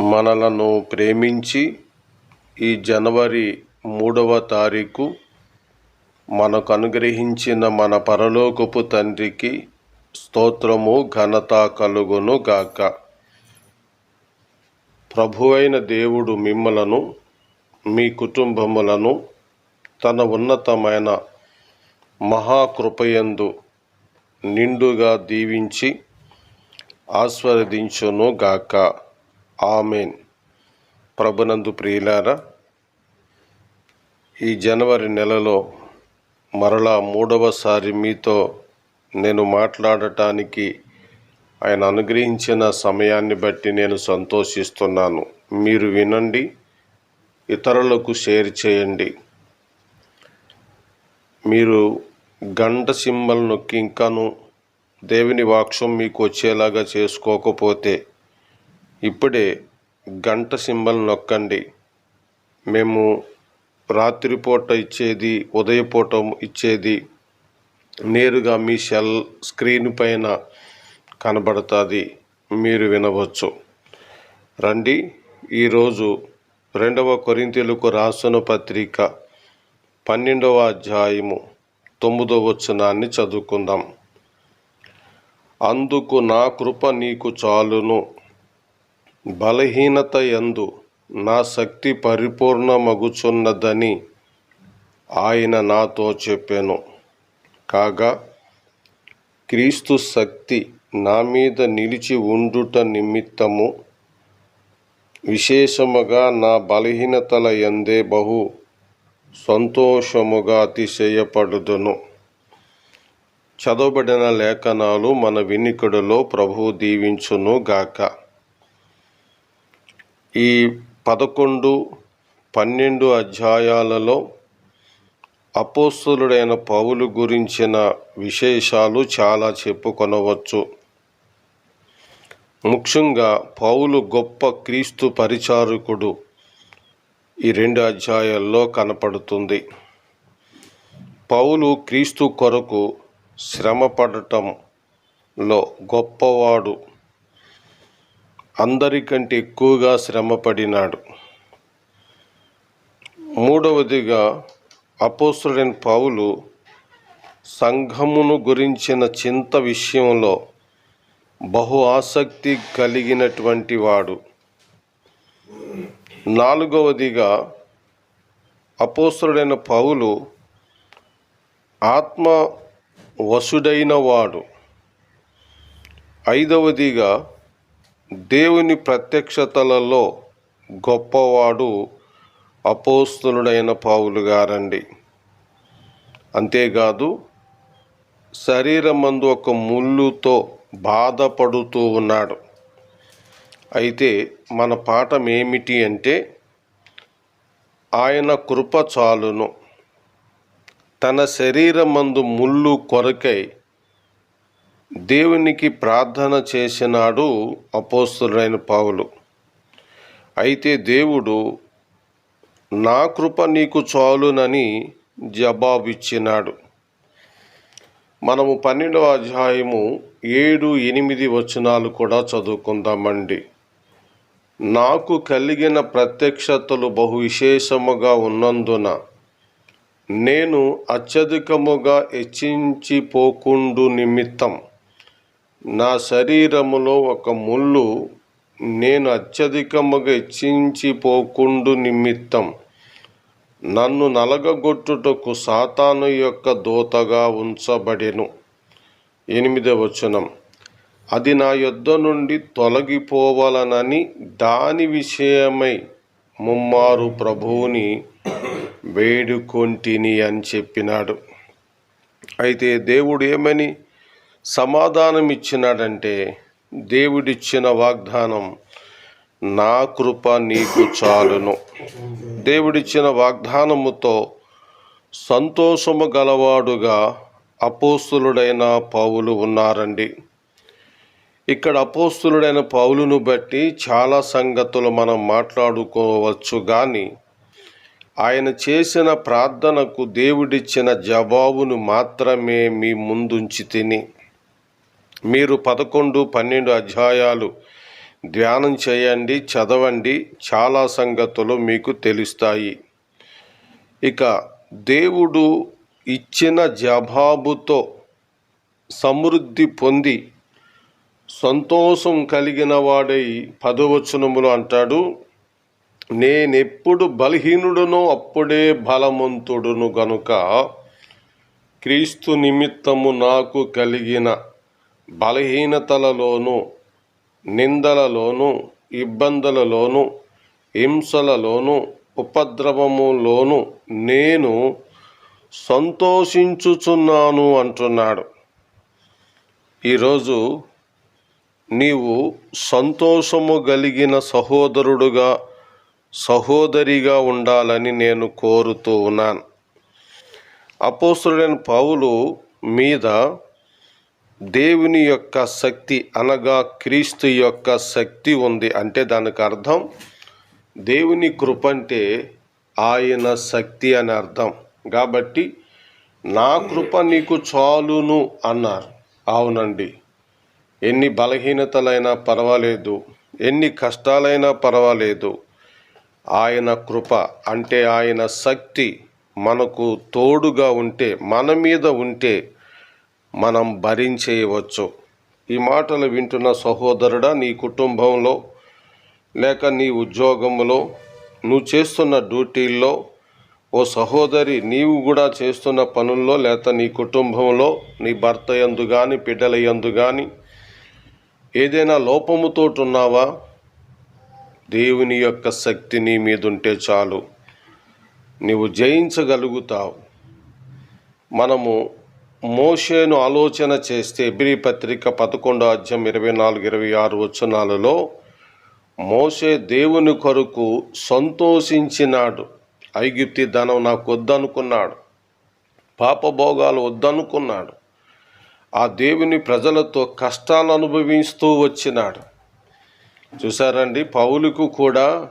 మనలను ప్రేమించి ఈ జనవరి మూడవ తారీఖు మనకు అనుగ్రహించిన మన పరలోకపు తండ్రికి స్తోత్రము ఘనత కలుగును గాక. ప్రభువైన దేవుడు మిమ్మలను మీ కుటుంబములను తన ఉన్నతమైన మహాకృపయందు నిండుగా దీవించి ఆస్వాదించును గాక. ఆమెన్. ప్రభునందు ప్రియులారా ఈ జనవరి నెలలో మరలా మూడవసారి మీతో నేను మాట్లాడటానికి ఆయన అనుగ్రహించిన సమయాన్ని బట్టి నేను సంతోషిస్తున్నాను. మీరు వినండి ఇతరులకు షేర్ చేయండి. మీరు గంట సింబల్ నొక్కి ఇంకాను దేవుని వాక్షం మీకు వచ్చేలాగా చేసుకోకపోతే ఇప్పుడే గంట సింబల్ నొక్కండి. మేము రాత్రిపూట ఇచ్చేది ఉదయపూట ఇచ్చేది నేరుగా మీ సెల్ స్క్రీన్ పైన కనబడుతుంది. మీరు వినవచ్చు. రండి. ఈరోజు రెండవ కొరింతెలకు రాసిన పత్రిక పన్నెండవ అధ్యాయము తొమ్మిదవ వచనాన్ని చదువుకుందాం. అందుకు నా కృప నీకు చాలును. బలహీనత ఎందు నా శక్తి పరిపూర్ణమగుచున్నదని ఆయన నాతో చెప్పాను. కాగా క్రీస్తు శక్తి నా మీద నిలిచి ఉండుట నిమిత్తము విశేషముగా నా బలహీనతల ఎందే బహు సంతోషముగా అతిశయపడుదును. చదవబడిన లేఖనాలు మన వినికుడిలో ప్రభు దీవించును గాక ఈ పదకొండు పన్నెండు అధ్యాయాలలో అపోస్తులుడైన పౌలు గురించిన విశేషాలు చాలా చెప్పుకొనవచ్చు. ముఖ్యంగా పౌలు గొప్ప క్రీస్తు పరిచారకుడు ఈ రెండు అధ్యాయాల్లో కనపడుతుంది. పౌలు క్రీస్తు కొరకు శ్రమ పడటంలో గొప్పవాడు. అందరికంటే ఎక్కువగా శ్రమపడినాడు. మూడవదిగా అపోస్తుడైన పౌలు సంఘమును గురించిన చింత విషయంలో బహు ఆసక్తి కలిగినటువంటి వాడు. నాలుగవదిగా అపోస్తుడైన పౌలు ఆత్మ వసుడైన వాడు. ఐదవదిగా దేవుని ప్రత్యక్షతలలో గొప్పవాడు అపోస్తులుడైన పావులు గారండి. అంతేకాదు శరీరమందు ఒక ముళ్ళుతో బాధపడుతూ ఉన్నాడు. అయితే మన పాఠం ఏమిటి అంటే ఆయన కృప చాలును. తన శరీరమందు ముళ్ళు కొరకై దేవునికి ప్రార్థన చేసినాడు అపోస్తులైన పావులు. అయితే దేవుడు నా కృప నీకు చాలునని జవాబిచ్చినాడు. మనము పన్నెండవ అధ్యాయము ఏడు ఎనిమిది వచనాలు కూడా చదువుకుందామండి. నాకు కలిగిన ప్రత్యక్షతలు బహు విశేషముగా ఉన్నందున నేను అత్యధికముగా హెచ్చించిపోకుండు నిమిత్తం నా శరీరములో ఒక ముళ్ళు నేను అత్యధికముగా హెచ్చించిపోకుండు నిమిత్తం నన్ను నలగగొట్టుటకు సాతాను యొక్క దూతగా ఉంచబడెను. ఎనిమిదవ వచనం. అది నా యొద్ద నుండి తొలగిపోవాలనని దాని విషయమై ముమ్మారు ప్రభువుని వేడుకొంటిని అని చెప్పినాడు. అయితే దేవుడు ఏమని సమాధానం ఇచ్చినాడంటే దేవుడిచ్చిన వాగ్దానం నా కృప నీకు చాలును. దేవుడిచ్చిన వాగ్దానముతో సంతోషము గలవాడుగా అపోస్తులుడైన పౌలు ఉన్నారండి. ఇక్కడ అపోస్తులుడైన పౌలును బట్టి చాలా సంగతులు మనం మాట్లాడుకోవచ్చు కానీ ఆయన చేసిన ప్రార్థనకు దేవుడిచ్చిన జవాబును మాత్రమే మీ ముందుంచి తిని మీరు పదకొండు పన్నెండు అధ్యాయాలు ధ్యానం చేయండి చదవండి చాలా సంగతులు మీకు తెలుస్తాయి. ఇక దేవుడు ఇచ్చిన జవాబుతో సమృద్ధి పొంది సంతోషం కలిగిన వాడై పదవచనములు అంటాడు నేనెప్పుడు బలహీనుడునో అప్పుడే బలవంతుడును గనుక క్రీస్తు నిమిత్తము నాకు కలిగిన బలహీనతలలోనూ నిందలలోనూ ఇబ్బందులలోనూ హింసలలోనూ ఉపద్రవములోను నేను సంతోషించుచున్నాను అంటున్నాడు. ఈరోజు నీవు సంతోషము కలిగిన సహోదరుడుగా సహోదరిగా ఉండాలని నేను కోరుతూ ఉన్నాను. అపోసుడైన పౌలు మీద దేవుని యొక్క శక్తి అనగా క్రీస్తు యొక్క శక్తి ఉంది అంటే దానికి అర్థం దేవుని కృప అంటే ఆయన శక్తి అని అర్థం. కాబట్టి నా కృప నీకు చాలును అన్నారు. అవునండి. ఎన్ని బలహీనతలైనా పర్వాలేదు ఎన్ని కష్టాలైనా పర్వాలేదు. ఆయన కృప అంటే ఆయన శక్తి మనకు తోడుగా ఉంటే మన మీద ఉంటే మనం భరించేయవచ్చు. ఈ మాటలు వింటున్న సహోదరుడా నీ కుటుంబంలో లేక నీ ఉద్యోగంలో నువ్వు చేస్తున్న డ్యూటీల్లో ఓ సహోదరి నీవు కూడా చేస్తున్న పనుల్లో లేక నీ కుటుంబంలో నీ భర్త యందు కానీ బిడ్డల యందు కానీ ఏదైనా లోపముతో ఉన్నావా దేవుని యొక్క శక్తి నీ మీద ఉంటే చాలు. నీవు జయించగలుగుతావు. మనము మోషేను ఆలోచన చేస్తే ఎబ్రి పత్రిక పదకొండో అధ్యాయం ఇరవై నాలుగు ఇరవై ఆరు వచనాలలో మోషే దేవుని కొరకు సంతోషించినాడు. ఐగిప్తి ధనం నాకు వద్దనుకున్నాడు. పాపభోగాలు వద్దనుకున్నాడు. ఆ దేవుని ప్రజలతో కష్టాలు అనుభవిస్తూ వచ్చినాడు. చూసారండి పౌలుకు కూడా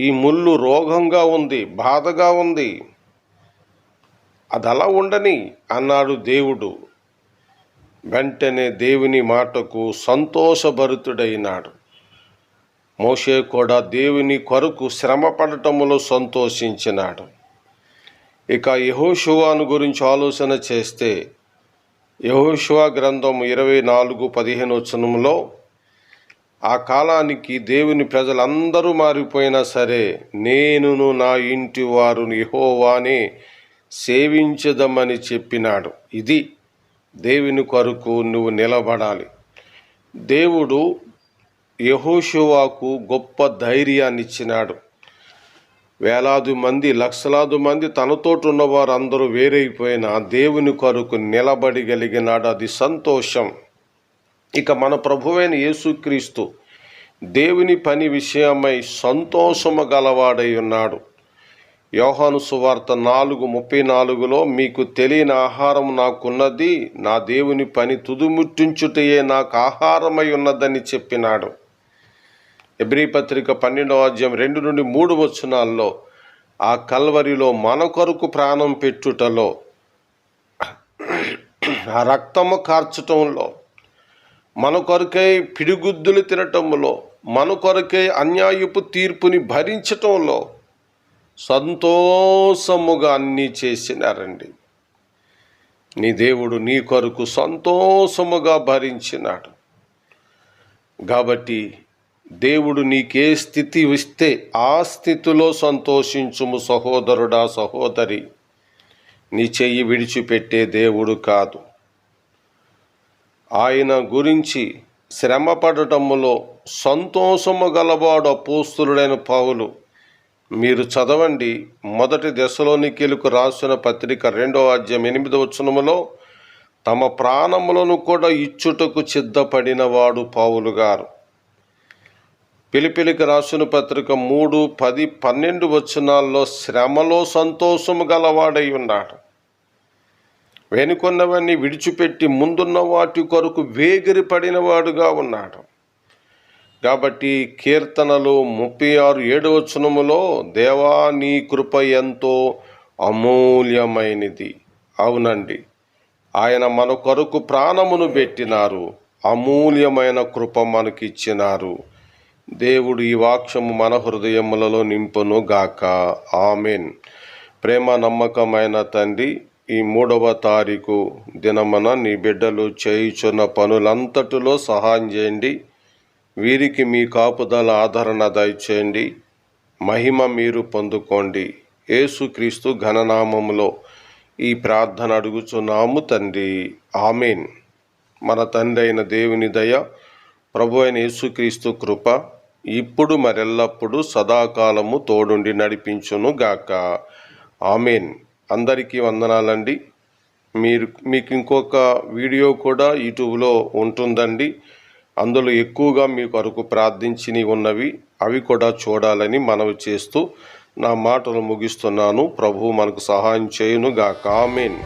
ఈ ముళ్ళు రోగంగా ఉంది బాధగా ఉంది. అది అలా ఉండని అన్నాడు దేవుడు. వెంటనే దేవుని మాటకు సంతోషభరితుడైనాడు. మోషే కూడా దేవుని కొరకు శ్రమ పడటములో సంతోషించినాడు. ఇక యహోషువాను గురించి ఆలోచన చేస్తే యహోషువా గ్రంథం ఇరవై నాలుగు పదిహేను వచనంలో ఆ కాలానికి దేవుని ప్రజలందరూ మారిపోయినా సరే నేనును నా ఇంటి వారు యహోవానే సేవించదమని చెప్పినాడు. ఇది దేవుని కొరకు నువ్వు నిలబడాలి. దేవుడు యహోషువాకు గొప్ప ధైర్యాన్ని ఇచ్చినాడు. వేలాది మంది లక్షలాది మంది తనతోటి ఉన్నవారు అందరూ వేరైపోయినా దేవుని కొరకు నిలబడిగలిగినాడు. అది సంతోషం. ఇక మన ప్రభువైన యేసుక్రీస్తు దేవుని పని విషయమై సంతోషము గలవాడై ఉన్నాడు. యోహాను సువార్త నాలుగు ముప్పై నాలుగులో మీకు తెలియని ఆహారం నాకున్నది నా దేవుని పని తుదుముట్టించుటయే నాకు ఆహారమై ఉన్నదని చెప్పినాడు. ఎబ్రి పత్రిక పన్నెండవ అధ్యాయం రెండు నుండి మూడు వచనాల్లో ఆ కల్వరిలో మన కొరకు ప్రాణం పెట్టుటలో ఆ రక్తము కార్చటంలో మన కొరకై పిడిగుద్దులు తినటంలో మన కొరకై అన్యాయపు తీర్పుని భరించటంలో సంతోషముగా అన్నీ చేసినారండి. నీ దేవుడు నీ కొరకు సంతోషముగా భరించినాడు. కాబట్టి దేవుడు నీకే స్థితి ఇస్తే ఆ స్థితిలో సంతోషించుము సహోదరుడా సహోదరి. నీ చెయ్యి విడిచిపెట్టే దేవుడు కాదు. ఆయన గురించి శ్రమపడటములో సంతోషము గలవాడు అపోస్తులుడైన పౌలు మీరు చదవండి. మొదటి దశలోనికెలకు రాసిన పత్రిక రెండో అధ్యాయం ఎనిమిదవ వచనములో తమ ప్రాణములను కూడా ఇచ్చుటకు సిద్ధపడిన వాడు పావులు గారు. పిలిపిలికి రాసిన పత్రిక మూడు పది పన్నెండు వచనాల్లో శ్రమలో సంతోషము గలవాడై ఉన్నాడు. వెనుకొన్నవన్నీ విడిచిపెట్టి ముందున్న వాటి కొరకు వేగిరి పడినవాడుగా ఉన్నాడు. కాబట్టి కీర్తనలు ముప్పై ఆరు ఏడు వచనములో దేవా నీ కృప ఎంతో అమూల్యమైనది. అవునండి. ఆయన మన కొరకు ప్రాణమును పెట్టినారు. అమూల్యమైన కృప మనకిచ్చినారు. దేవుడు ఈ వాక్యము మన హృదయములలో నింపును గాక. ఆమెన్. ప్రేమ నమ్మకమైన తండ్రి ఈ మూడవ తారీఖు దినమన నీ బిడ్డలు చేయుచున్న పనులంతటిలో సహాయం చేయండి. వీరికి మీ కాపుదల ఆదరణ దయచేయండి. మహిమ మీరు పొందుకోండి. యేసుక్రీస్తు ఘననామములో ఈ ప్రార్థన అడుగుచున్నాము తండ్రి. ఆమెన్. మన తండ్రి అయిన దేవుని దయ ప్రభు అయిన యేసుక్రీస్తు కృప ఇప్పుడు మరెల్లప్పుడూ సదాకాలము తోడుండి నడిపించును గాక. ఆమెన్. అందరికీ వందనాలండి. మీరు మీకు ఇంకొక వీడియో కూడా యూట్యూబ్లో ఉంటుందండి. అందులో ఎక్కువగా మీ కొరకు ప్రార్థించినవి ఉన్నవి అవి కూడా చూడాలని మనవి చేస్తూ నా మాటలు ముగిస్తున్నాను. ప్రభు మనకు సహాయం చేయును గా ఆమెన్.